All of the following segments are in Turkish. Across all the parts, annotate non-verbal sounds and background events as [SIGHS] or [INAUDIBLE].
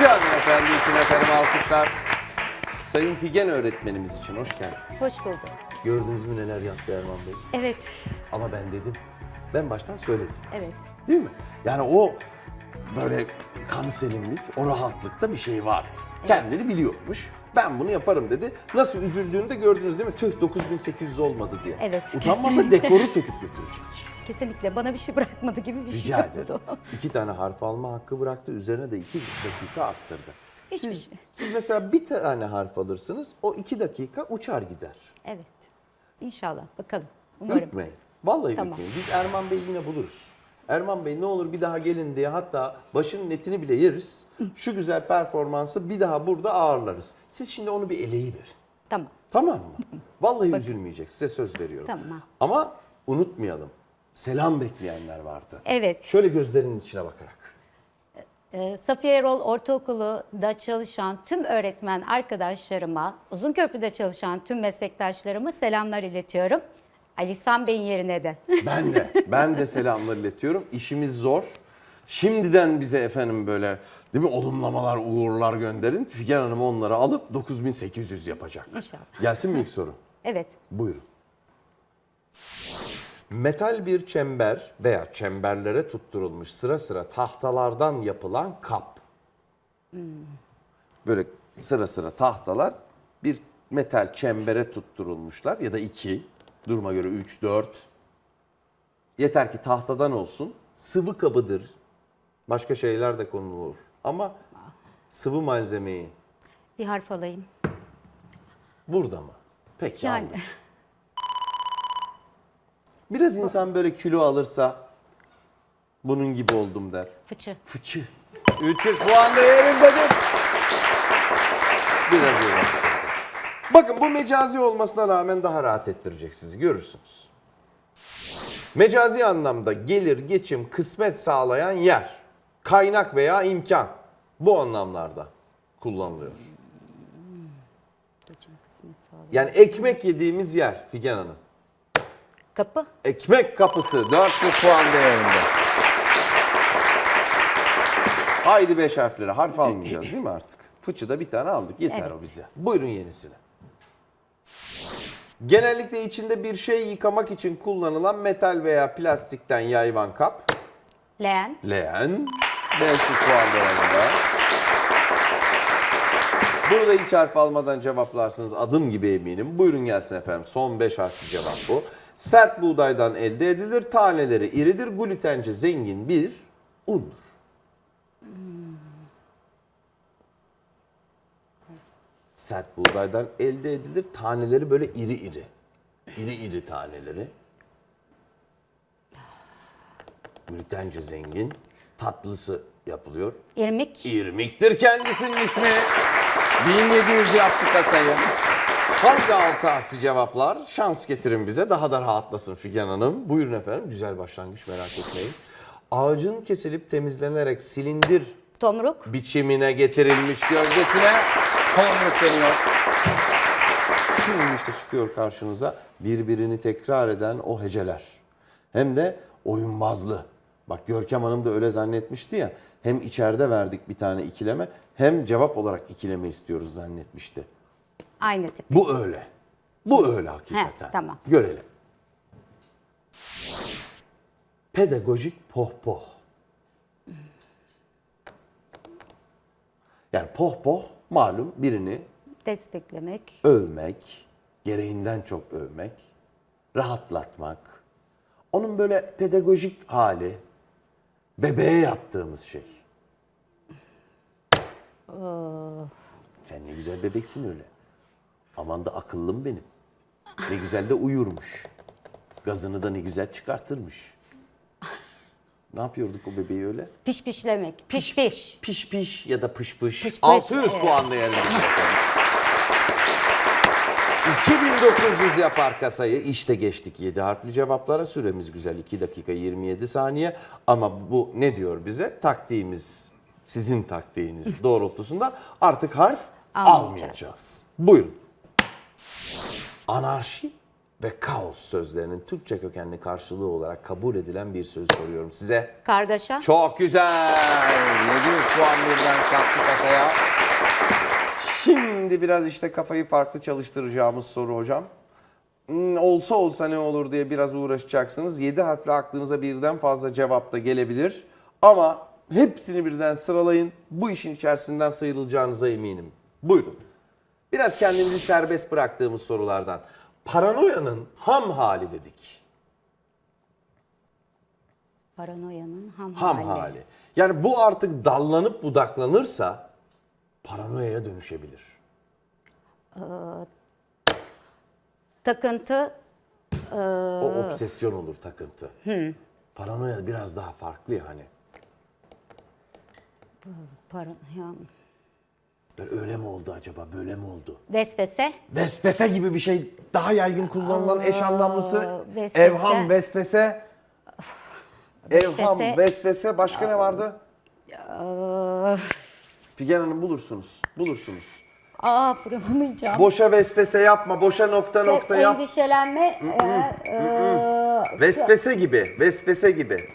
Hacı hanımefendi için efendim alkışlar. Sayın Figen öğretmenimiz için hoş geldiniz. Hoş bulduk. Gördünüz mü neler yaptı Erman Bey? Evet, Ama ben dedim. Ben baştan söyledim. evet. Değil mi? Yani o böyle kan selimlik, o rahatlıkta bir şey vardı. Kendini biliyormuş. Ben bunu yaparım dedi. Nasıl üzüldüğünü de gördünüz değil mi? Tüh 9800 olmadı diye. Evet, Utanmasa kesinlikle. dekoru söküp götürecek. [LAUGHS] Kesinlikle bana bir şey bırakmadı gibi bir şey Rica ederim. oldu. [LAUGHS] İki tane harf alma hakkı bıraktı. Üzerine de iki dakika arttırdı. Hiçbir Siz, şey. siz mesela bir tane harf alırsınız. O iki dakika uçar gider. Evet. İnşallah. Bakalım. Umarım. Ürkmeyin. Vallahi Tamam. ürkmeyin. Biz Erman Bey'i yine buluruz. Erman Bey ne olur bir daha gelin diye hatta başının netini bile yeriz. Şu güzel performansı bir daha burada ağırlarız. Siz şimdi onu bir eleyi verin. Tamam. Tamam mı? [LAUGHS] Vallahi üzülmeyecek. Size söz veriyorum. Tamam. Ama unutmayalım. Selam bekleyenler vardı. Evet. Şöyle gözlerinin içine bakarak. Ee, Safiye Erol Ortaokulu'da çalışan tüm öğretmen arkadaşlarıma, Uzunköprü'de çalışan tüm meslektaşlarıma selamlar iletiyorum. Ali İhsan Bey'in yerine de. [LAUGHS] Ben de, ben de selamlar iletiyorum. İşimiz zor. Şimdiden bize efendim böyle değil mi olumlamalar, uğurlar gönderin. Figen Hanım onları alıp 9800 yapacak. İnşallah. Gelsin mi ilk soru? [LAUGHS] Evet. Buyurun. Metal bir çember veya çemberlere tutturulmuş sıra sıra tahtalardan yapılan kap. Böyle sıra sıra tahtalar bir metal çembere tutturulmuşlar ya da iki, duruma göre üç, dört. Yeter ki tahtadan olsun, sıvı kabıdır. Başka şeyler de konulur ama sıvı malzemeyi Bir harf alayım. burada mı? Peki Yani anladım. Biraz insan böyle kilo alırsa bunun gibi oldum der. fıçı. Fıçı. 300 puan değerindedir. Biraz iyi. Bakın bu mecazi olmasına rağmen daha rahat ettirecek sizi görürsünüz. Mecazi anlamda gelir, geçim, kısmet sağlayan yer, kaynak veya imkan bu anlamlarda kullanılıyor. Geçim kısmı. Yani ekmek yediğimiz yer Figen Hanım. Kapı. Ekmek kapısı 400 puan değerinde. Haydi beş harfleri. Harf almayacağız değil mi artık? Fıçıda bir tane aldık. Yeter Evet. o bize. Buyurun yenisine. Genellikle içinde bir şey yıkamak için kullanılan metal veya plastikten yayvan kap. Leğen. Leğen. 500 puan değerinde. Burada hiç harf almadan cevaplarsınız adım gibi eminim. Buyurun gelsin efendim. Son 5 harfli cevap bu. Sert buğdaydan elde edilir. Taneleri iridir. Glutence zengin bir undur. Sert buğdaydan elde edilir. Taneleri böyle iri iri. İri iri taneleri. Glutence zengin. Tatlısı yapılıyor. İrmik. İrmik'tir kendisinin ismi. 1700 yaptı kasayı. Hangi altı harfli cevaplar? Şans getirin bize. Daha da rahatlasın Figen Hanım. Buyurun efendim. Güzel başlangıç merak etmeyin. Ağacın kesilip temizlenerek silindir Tomruk. biçimine getirilmiş gövdesine tomruk deniyor. Şimdi işte çıkıyor karşınıza birbirini tekrar eden o heceler. Hem de oyunbazlı. Bak Görkem Hanım da öyle zannetmişti ya. Hem içeride verdik bir tane ikileme hem cevap olarak ikileme istiyoruz zannetmişti. Aynı tip. Bu öyle. Bu öyle hakikaten. He, tamam. Görelim. Pedagojik pohpoh. Yani pohpoh malum birini Desteklemek. övmek, gereğinden çok övmek, rahatlatmak. Onun böyle pedagojik hali, bebeğe yaptığımız şey. Sen ne güzel bebeksin öyle. Aman da akıllım benim. Ne güzel de uyurmuş. Gazını da ne güzel çıkartırmış. Ne yapıyorduk o bebeği öyle? Piş pişlemek. Piş piş. Piş piş ya da pış pış. Pış pış, 600 evet. puan değerinde. 2900 [LAUGHS] yapar kasayı. İşte geçtik 7 harfli cevaplara. Süremiz güzel 2 dakika 27 saniye. Ama bu ne diyor bize? Taktiğimiz, sizin taktiğiniz [LAUGHS] doğrultusunda artık harf Almayacağız. almayacağız. Buyurun. Anarşi ve kaos sözlerinin Türkçe kökenli karşılığı olarak kabul edilen bir söz soruyorum size. Kargaşa. Çok güzel. 700 puan birden kalktı kasaya. Şimdi biraz işte kafayı farklı çalıştıracağımız soru hocam. Hmm, Olsa olsa ne olur diye biraz uğraşacaksınız. 7 harfli aklınıza birden fazla cevap da gelebilir. Ama hepsini birden sıralayın. Bu işin içerisinden sıyrılacağınıza eminim. Buyurun. Biraz kendimizi serbest bıraktığımız sorulardan. Paranoyanın ham hali dedik. Paranoyanın ham, Ham hali. hali. Yani bu artık dallanıp budaklanırsa paranoyaya dönüşebilir. Takıntı. O obsesyon olur takıntı. Paranoya biraz daha farklı ya hani. Paranoya. Böyle öyle mi oldu acaba böyle mi oldu? Vesvese. Vesvese gibi bir şey daha yaygın kullanılan eş anlamlısı. vesvese. Evham, vesvese. [SIGHS] Evham, Vesvese. vesvese. Başka ne vardı? Figen Hanım bulursunuz. Bulursunuz. aa bulamayacağım. Boşa vesvese yapma. Boşa nokta nokta yap. Endişelenme. e, e, Vesvese gibi. Vesvese gibi.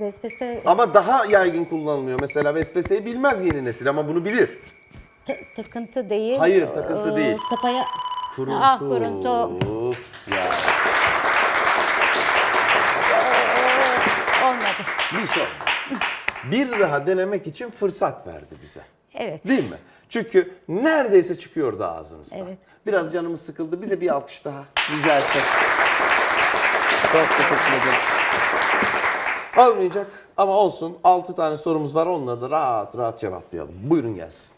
vesvese. Ama daha yaygın kullanılıyor. Mesela vesveseyi bilmez yeni nesil ama bunu bilir. Ta- takıntı değil. Hayır, takıntı Ee, değil. Kafaya. Kuruntu. Ah kuruntu. Of ya. Olmadı. Bir şey olmaz. Bir daha denemek için fırsat verdi bize. Evet. Değil mi? Çünkü neredeyse çıkıyordu ağzımızdan. Evet. Biraz canımız sıkıldı. Bize bir alkış daha rica etsek. Çok teşekkür ederiz. Almayacak ama olsun. 6 tane sorumuz var. Onları da rahat rahat cevaplayalım. Buyurun gelsin.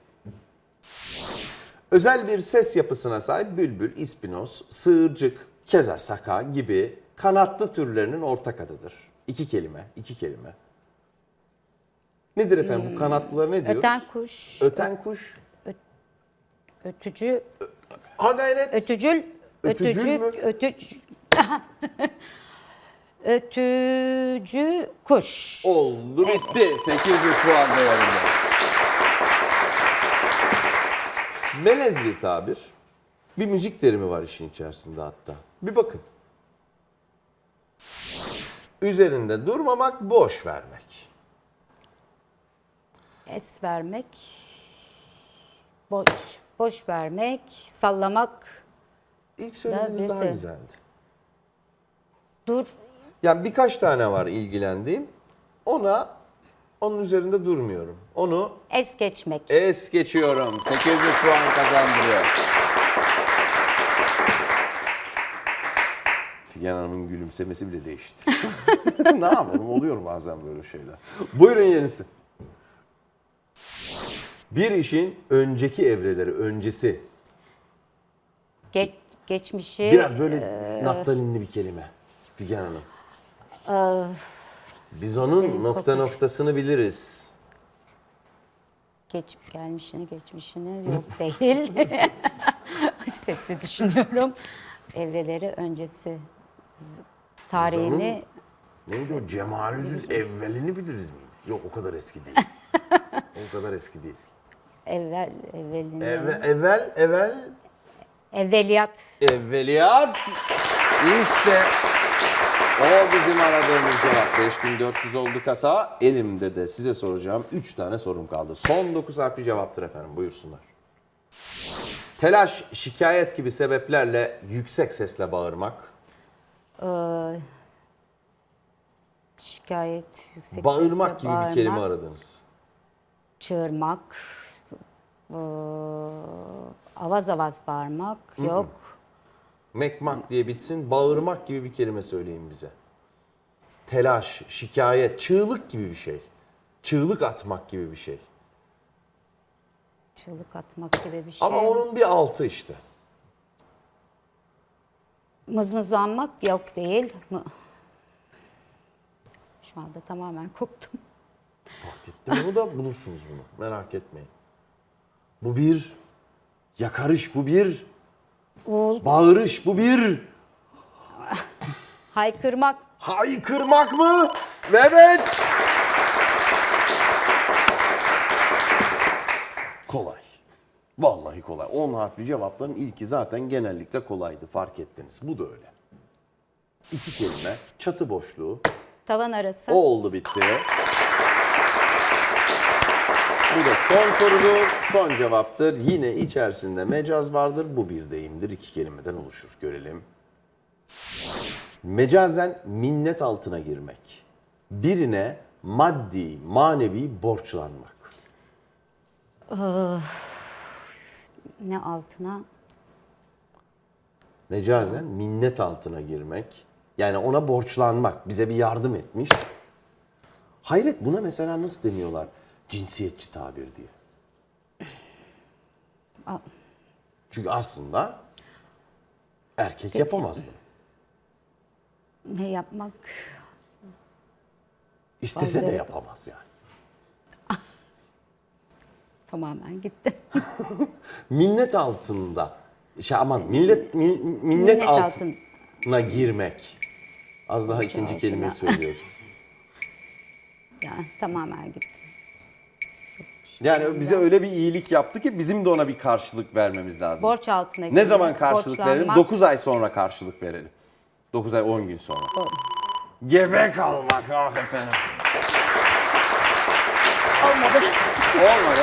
Özel bir ses yapısına sahip bülbül, ispinoz, sığırcık, kezasaka gibi kanatlı türlerinin ortak adıdır. İki kelime, iki kelime. Nedir efendim bu kanatlılara ne diyoruz? Öten kuş. Öten kuş. Ötücü. Ha gayret. Ötücül. Ötücül Ötücü. mü? Ötücü. [LAUGHS] Ötücü kuş. Oldu bitti. 800 puan değerinde. Melez bir tabir. Bir müzik terimi var işin içerisinde hatta. Bir bakın. Üzerinde durmamak, boş vermek. Es vermek. Boş. Boş vermek. Sallamak. İlk söylediğiniz daha neyse. güzeldi. Dur. Yani birkaç tane var ilgilendiğim. Ona onun üzerinde durmuyorum. Onu Es geçmek. es geçiyorum. 800 puan kazandırıyor. Figen Hanım'ın gülümsemesi bile değişti. [LAUGHS] ne yapalım oluyor bazen böyle şeyler. Buyurun yenisi. Bir işin önceki evreleri, öncesi. Geç, geçmişi. Biraz böyle naftalinli bir kelime. Figen Hanım. Biz onun nokta noktasını biliriz. Geç, gelmişini geçmişini yok [LAUGHS] değil. Sesli düşünüyorum. Evreleri öncesi. Tarihini Neydi o? Cemalüzül evvelini biliriz miydi? Yok o kadar eski değil. [LAUGHS] o kadar eski değil. evvel evvelini. Evvel, evvel, evvel Evveliyat. evveliyat. İşte o bizim aradığımız cevap. 5400 oldu kasa. Elimde de size soracağım 3 tane sorum kaldı. Son 9 harfli cevaptır efendim. Buyursunlar. Telaş, şikayet gibi sebeplerle yüksek sesle bağırmak. Ee, şikayet, yüksek Bağırmak sesle gibi bir bağırmak, kelime aradınız. Çığırmak. ee, avaz avaz bağırmak. Yok. Mekmak diye bitsin. Bağırmak gibi bir kelime söyleyin bize. Telaş, şikayet, çığlık gibi bir şey. Çığlık atmak gibi bir şey. Çığlık atmak gibi bir şey. Ama onun bir altı işte. Mızmızlanmak yok değil. Mı- Şu anda tamamen koptum. Fark ettim bunu da bulursunuz bunu. Merak etmeyin. Bu bir yakarış, bu bir Uğul, bağırış, bu bir haykırmak, haykırmak mı? Evet. Kolay. Vallahi kolay. 10 harfli cevapların ilki zaten genellikle kolaydı. Fark ettiniz. Bu da öyle. İki kelime. Çatı boşluğu. Tavan arası. O oldu bitti. Bu da son sorudur, son cevaptır. Yine içerisinde mecaz vardır. Bu bir deyimdir. İki kelimeden oluşur. Görelim. Mecazen minnet altına girmek. Birine maddi, manevi borçlanmak. Ne altına? Mecazen minnet altına girmek. Yani ona borçlanmak. Bize bir yardım etmiş. Hayret buna mesela nasıl deniyorlar? Cinsiyetçi tabir diye. Çünkü aslında erkek yapamaz bunu. Ne yapmak? İstese de yapamaz yani. [LAUGHS] Tamamen gitti. [LAUGHS] Minnet altında. Şey aman millet min- minnet, Minnet altına altın. girmek. Az daha ikinci altına. kelime söylüyorum. [LAUGHS] Yani tamamen gitti. Yani bize öyle bir iyilik yaptı ki bizim de ona bir karşılık vermemiz lazım. Borç altına Ne zaman karşılık verelim? borçlanmak. 9 ay sonra karşılık verelim. 9 ay 10 gün sonra. Gebe kalmak ah efendim. Olmadı. Olmadı.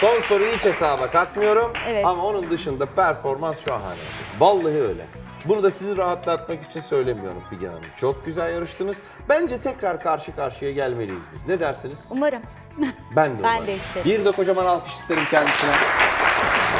Son soruyu hiç hesaba katmıyorum. Evet. Ama onun dışında performans şahane. Vallahi öyle. Bunu da sizi rahatlatmak için söylemiyorum Figen Hanım. Çok güzel yarıştınız. Bence tekrar karşı karşıya gelmeliyiz biz. Ne dersiniz? Umarım. Ben de Ben umarım. de isterim. Bir de kocaman alkış isterim kendisine.